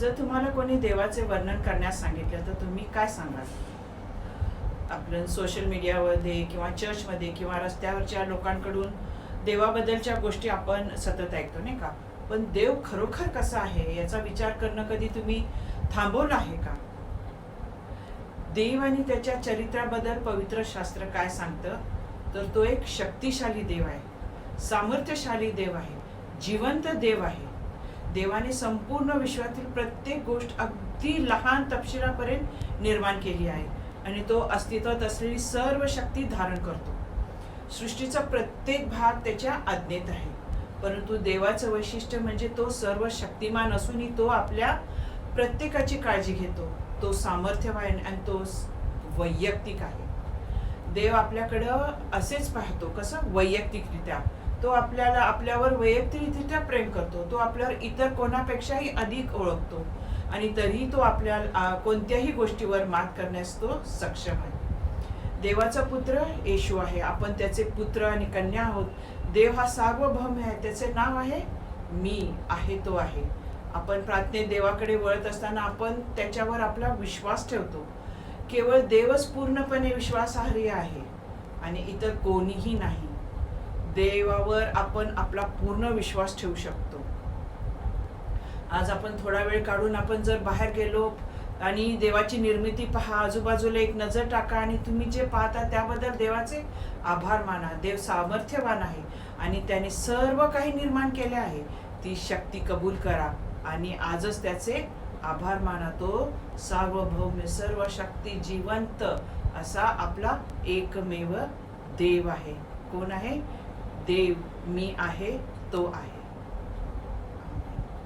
जर तुम्हाला कोणी देवाचे वर्णन करण्यास सांगितलं तर तुम्ही काय सांगाल? आपलं सोशल मीडियामध्ये किंवा चर्चमध्ये किंवा रस्त्यावरच्या लोकांकडून देवाबद्दलच्या गोष्टी आपण सतत ऐकतो नाही का? पण देव खरोखर कसा आहे याचा विचार करणं कधी तुम्ही थांबवलं आहे का? देव आणि त्याच्या चरित्राबद्दल पवित्र शास्त्र काय सांगतं? तर तो एक शक्तिशाली देव आहे सामर्थ्यशाली देव आहे जिवंत देव आहे. देवाने संपूर्ण विश्वातील प्रत्येक गोष्ट अगदी लहान तपशिलापर्यंत निर्माण केली आहे आणि तो अस्तित्वात असलेली सर्व शक्ती धारण करतो. सृष्टीचा प्रत्येक भाग त्याच्या आज्ञेत आहे. परंतु देवाचं वैशिष्ट्य म्हणजे तो सर्व शक्तिमान असूनही तो आपल्या प्रत्येकाची काळजी घेतो. तो सामर्थ्यवान आणि तो वैयक्तिक आहे. देव आपल्याकडं असेच पाहतो कसं? वैयक्तिकरित्या. तो आपल्याला आपल्यावर वैयक्तिकरित्या प्रेम करतो. तो आपल्यावर इतर कोणापेक्षाही अधिक ओळखतो. आणि तरीही तो आपल्या कोणत्याही गोष्टीवर मात करण्यास तो सक्षम आहे. देवाचा पुत्र येशू आहे. आपण त्याचे पुत्र आणि कन्या आहोत. देव हा सार्वभौम आहे. त्याचे नाव आहे मी आहे तो आहे. आपण प्रार्थनेत देवाकडे वळत असताना आपण त्याच्यावर आपला विश्वास ठेवतो. केवळ देवच पूर्णपणे विश्वासार्ह आहे. आणि इतर कोणीही नाही. देवावर आपण आपला पूर्ण विश्वास ठेवू शकतो. आज आपण थोडा वेळ काढून आपण जर बाहेर गेलो आणि देवाची निर्मिती पहा आजूबाजूला एक नजर टाका आणि तुम्ही जे पाहता त्याबद्दल देवाचे आभार माना देव सामर्थ्यवान आहे आणि त्याने सर्व काही निर्माण केले आहे. ती शक्ती कबूल करा आणि आजच त्याचे आभार माना तो सार्वभौम सर्व शक्ती जिवंत असा आपला एकमेव देव आहे. कोण आहे? देव मी आहे तो आहे.